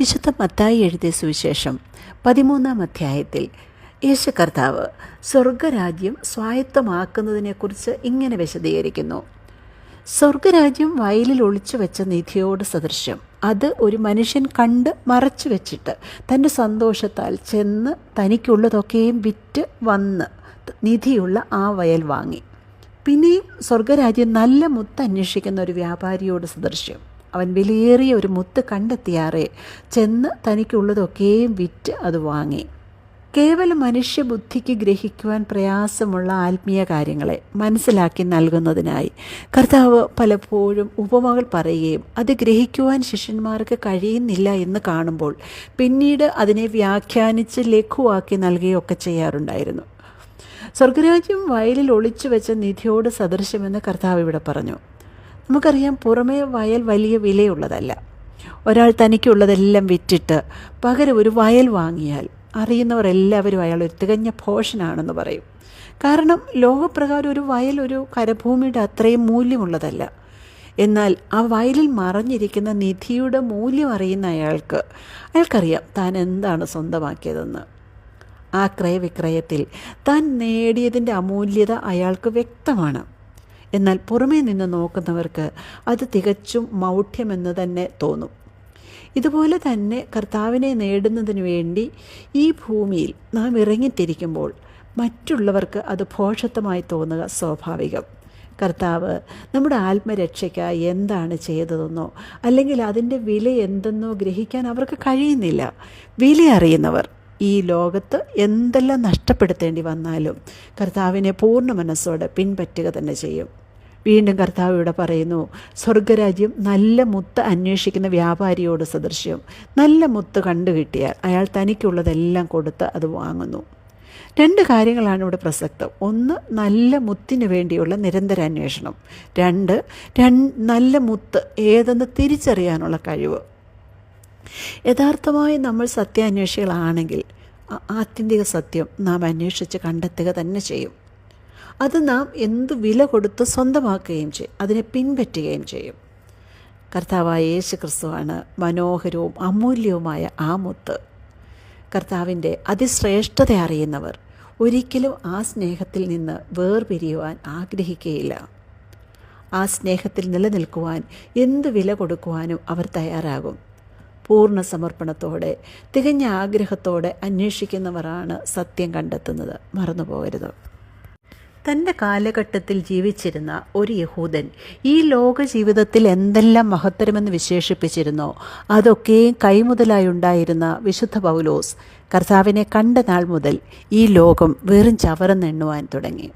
വിശുദ്ധ മത്തായി എഴുതിയ സുവിശേഷം പതിമൂന്നാം അധ്യായത്തിൽ യേശു കർത്താവ് സ്വർഗരാജ്യം സ്വായത്തമാക്കുന്നതിനെക്കുറിച്ച് ഇങ്ങനെ വിശദീകരിക്കുന്നു. സ്വർഗരാജ്യം വയലിൽ ഒളിച്ചു വെച്ച നിധിയോട് സദൃശ്യം. അത് ഒരു മനുഷ്യൻ കണ്ട് മറച്ചു വെച്ചിട്ട് തന്റെ സന്തോഷത്താൽ ചെന്ന് തനിക്കുള്ളതൊക്കെയും വിറ്റ് വന്ന് നിധിയുള്ള ആ വയൽ വാങ്ങി. പിന്നെയും സ്വർഗരാജ്യം നല്ല മുത്ത് അന്വേഷിക്കുന്ന ഒരു വ്യാപാരിയോട് സദൃശ്യം. അവൻ വിലയേറിയ ഒരു മുത്ത് കണ്ടെത്തിയാറേ ചെന്ന് തനിക്കുള്ളതൊക്കെയും വിറ്റ് അത് വാങ്ങി. കേവലം മനുഷ്യബുദ്ധിക്ക് ഗ്രഹിക്കുവാൻ പ്രയാസമുള്ള ആത്മീയ കാര്യങ്ങളെ മനസ്സിലാക്കി നൽകുന്നതിനായി കർത്താവ് പലപ്പോഴും ഉപമകൾ പറയുകയും അത് ഗ്രഹിക്കുവാൻ ശിഷ്യന്മാർക്ക് കഴിയുന്നില്ല എന്ന് കാണുമ്പോൾ പിന്നീട് അതിനെ വ്യാഖ്യാനിച്ച് ലഘുവാക്കി നൽകുകയൊക്കെ ചെയ്യാറുണ്ടായിരുന്നു. സ്വർഗരാജ്യം വയലിൽ ഒളിച്ചു വെച്ച നിധിയോട് സദൃശ്യമെന്ന് കർത്താവ് ഇവിടെ പറഞ്ഞു. നമുക്കറിയാം പുറമേ വയൽ വലിയ വിലയുള്ളതല്ല. ഒരാൾ തനിക്കുള്ളതെല്ലാം വിറ്റിട്ട് പകരം ഒരു വയൽ വാങ്ങിയാൽ അറിയുന്നവർ എല്ലാവരും അയാൾ ഒരു തികഞ്ഞ ഭോഷനാണെന്ന് പറയും. കാരണം ലോകപ്രകാരം ഒരു വയൽ ഒരു കരഭൂമിയുടെ അത്രയും മൂല്യമുള്ളതല്ല. എന്നാൽ ആ വയലിൽ മറഞ്ഞിരിക്കുന്ന നിധിയുടെ മൂല്യം അറിയുന്ന അയാൾക്ക് അയാൾക്കറിയാം താൻ എന്താണ് സ്വന്തമാക്കിയതെന്ന്. ആ ക്രയവിക്രയത്തിൽ താൻ നേടിയതിന്റെ അമൂല്യത അയാൾക്ക് വ്യക്തമാണ്. എന്നാൽ പുറമേ നിന്ന് നോക്കുന്നവർക്ക് അത് തികച്ചും മൗഢ്യമെന്ന് തന്നെ തോന്നും. ഇതുപോലെ തന്നെ കർത്താവിനെ നേടുന്നതിന് വേണ്ടി ഈ ഭൂമിയിൽ നാം ഇറങ്ങിത്തിരിക്കുമ്പോൾ മറ്റുള്ളവർക്ക് അത് ഭോഷത്വമായി തോന്നുക സ്വാഭാവികം. കർത്താവ് നമ്മുടെ ആത്മരക്ഷയ്ക്കായി എന്താണ് ചെയ്തതെന്നോ അല്ലെങ്കിൽ അതിന്റെ വില എന്തെന്നോ ഗ്രഹിക്കാൻ അവർക്ക് കഴിയുന്നില്ല. വില അറിയുന്നവർ ഈ ലോകത്ത് എന്തെല്ലാം നഷ്ടപ്പെടുത്തേണ്ടി വന്നാലും കർത്താവിനെ പൂർണ മനസ്സോടെ പിൻപറ്റുക തന്നെ ചെയ്യും. വീണ്ടും കർത്താവ് ഇവിടെ പറയുന്നു സ്വർഗരാജ്യം നല്ല മുത്ത് അന്വേഷിക്കുന്ന വ്യാപാരിയോട് സദൃശ്യം. നല്ല മുത്ത് കണ്ടുകിട്ടിയാൽ അയാൾ തനിക്കുള്ളതെല്ലാം കൊടുത്ത് അത് വാങ്ങുന്നു. രണ്ട് കാര്യങ്ങളാണ് ഇവിടെ പ്രസക്തം. ഒന്ന് നല്ല മുത്തിന് വേണ്ടിയുള്ള നിരന്തര അന്വേഷണം. രണ്ട് നല്ല മുത്ത് ഏതെന്ന് തിരിച്ചറിയാനുള്ള കഴിവ്. യഥാർത്ഥമായി നമ്മൾ സത്യാന്വേഷികളാണെങ്കിൽ ആത്യന്തിക സത്യം നാം അന്വേഷിച്ച് കണ്ടെത്തുക തന്നെ ചെയ്യും. അത് നാം എന്ത് വില കൊടുത്ത് സ്വന്തമാക്കുകയും ചെയ്യും അതിനെ പിൻപറ്റുകയും ചെയ്യും. കർത്താവായ യേശു ക്രിസ്തുവാണ് മനോഹരവും അമൂല്യവുമായ ആ മുത്ത്. കർത്താവിന്റെ അതിശ്രേഷ്ഠത അറിയുന്നവർ ഒരിക്കലും ആ സ്നേഹത്തിൽ നിന്ന് വേർപിരിയുവാൻ ആഗ്രഹിക്കുകയില്ല. ആ സ്നേഹത്തിൽ നിലനിൽക്കുവാൻ എന്ത് വില കൊടുക്കുവാനും അവർ തയ്യാറാകും. പൂർണ സമർപ്പണത്തോടെ തികഞ്ഞ ആഗ്രഹത്തോടെ അന്വേഷിക്കുന്നവരാണ് സത്യം കണ്ടെത്തുന്നത്. മറന്നു പോകരുത് തന്റെ കാലഘട്ടത്തിൽ ജീവിച്ചിരുന്ന ഒരു യഹൂദൻ ഈ ലോക ജീവിതത്തിൽ എന്തെല്ലാം മഹത്തരമെന്ന് വിശേഷിപ്പിച്ചിരുന്നോ? അതൊക്കെയും കൈമുതലായി ഉണ്ടായിരുന്ന വിശുദ്ധ പൗലോസ് കർത്താവിനെ കണ്ട നാൾ മുതൽ ഈ ലോകം വെറും ചവറന്നെണ്ണുവാൻ തുടങ്ങി.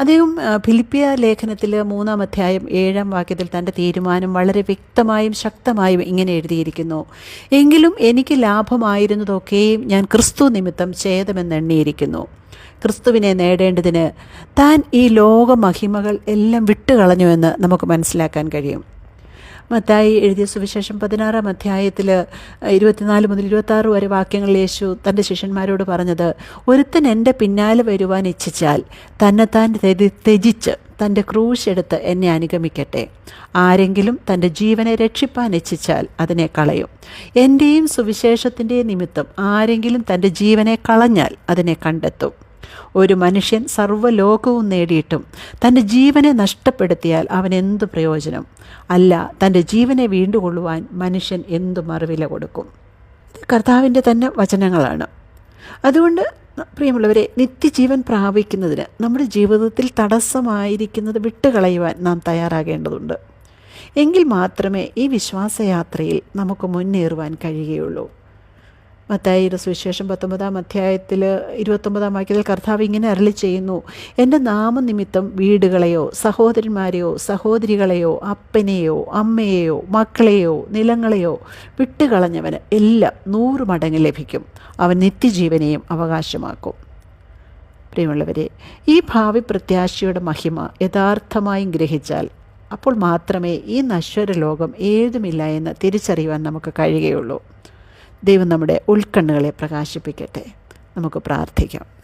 അദ്ദേഹം ഫിലിപ്പിയ ലേഖനത്തിൽ മൂന്നാം അധ്യായം ഏഴാം വാക്യത്തിൽ തന്റെ തീരുമാനം വളരെ വ്യക്തമായും ശക്തമായും ഇങ്ങനെ എഴുതിയിരിക്കുന്നു. എങ്കിലും എനിക്ക് ലാഭമായിരുന്നതൊക്കെയും ഞാൻ ക്രിസ്തു നിമിത്തം ഛേദമെന്നെണ്ണിയിരിക്കുന്നു ക്രിസ്തുവിനെ നേടേണ്ടതിന് താൻ ഈ ലോകമഹിമകൾ എല്ലാം വിട്ടുകളഞ്ഞുവെന്ന് നമുക്ക് മനസ്സിലാക്കാൻ കഴിയും. മത്തായി എഴുതിയ സുവിശേഷം പതിനാറാം അധ്യായത്തിൽ ഇരുപത്തിനാല് മുതൽ ഇരുപത്താറ് വരെ വാക്യങ്ങൾ യേശു തന്റെ ശിഷ്യന്മാരോട് പറഞ്ഞത് ഒരുത്തൻ എന്റെ പിന്നാലെ വരുവാൻ ഇച്ഛിച്ചാൽ തന്നെത്താൻ ത്യജിച്ച് തന്റെ ക്രൂശ് എടുത്ത് എന്നെ അനുഗമിക്കട്ടെ. ആരെങ്കിലും തന്റെ ജീവനെ രക്ഷിപ്പാൻ ഇച്ഛിച്ചാൽ അതിനെ കളയും. എന്റെയും സുവിശേഷത്തിന്റെയും നിമിത്തം ആരെങ്കിലും തന്റെ ജീവനെ കളഞ്ഞാൽ അതിനെ കണ്ടെത്തും. ഒരു മനുഷ്യൻ സർവലോകവും നേടിയിട്ടും തന്റെ ജീവനെ നഷ്ടപ്പെടുത്തിയാൽ അവൻ എന്തു പ്രയോജനം? അല്ല തന്റെ ജീവനെ വീണ്ടുകൊള്ളുവാൻ മനുഷ്യൻ എന്തു മറുവില കൊടുക്കും? കർത്താവിന്റെ തന്നെ വചനങ്ങളാണ്. അതുകൊണ്ട് പ്രിയമുള്ളവരെ നിത്യജീവൻ പ്രാപിക്കുന്നതിന് നമ്മുടെ ജീവിതത്തിൽ തടസ്സമായിരിക്കുന്നത് വിട്ടുകളയുവാൻ നാം തയ്യാറാകേണ്ടതുണ്ട്. എങ്കിൽ മാത്രമേ ഈ വിശ്വാസയാത്രയിൽ നമുക്ക് മുന്നേറുവാൻ കഴിയുകയുള്ളൂ. മത്തായിയുടെ സുവിശേഷം പത്തൊമ്പതാം അധ്യായത്തിൽ ഇരുപത്തൊമ്പതാം വാക്യത്തിൽ കർത്താവ് ഇങ്ങനെ അരളി ചെയ്യുന്നു എന്റെ നാമനിമിത്തം വീടുകളെയോ സഹോദരന്മാരെയോ സഹോദരികളെയോ അപ്പനെയോ അമ്മയെയോ മക്കളെയോ നിലങ്ങളെയോ വിട്ടുകളഞ്ഞവന് എല്ലാം നൂറ് മടങ്ങ് ലഭിക്കും. അവൻ നിത്യജീവനെയും അവകാശമാക്കും. പ്രിയമുള്ളവരെ ഈ ഭാവി പ്രത്യാശയുടെ മഹിമ യഥാർത്ഥമായും ഗ്രഹിച്ചാൽ അപ്പോൾ മാത്രമേ ഈ നശ്വര ലോകം ഏതുമില്ല എന്ന് തിരിച്ചറിയുവാൻ നമുക്ക് കഴിയുകയുള്ളൂ. ദൈവം നമ്മുടെ ഉൾക്കണ്ണുകളെ പ്രകാശിപ്പിക്കട്ടെ. നമുക്ക് പ്രാർത്ഥിക്കാം.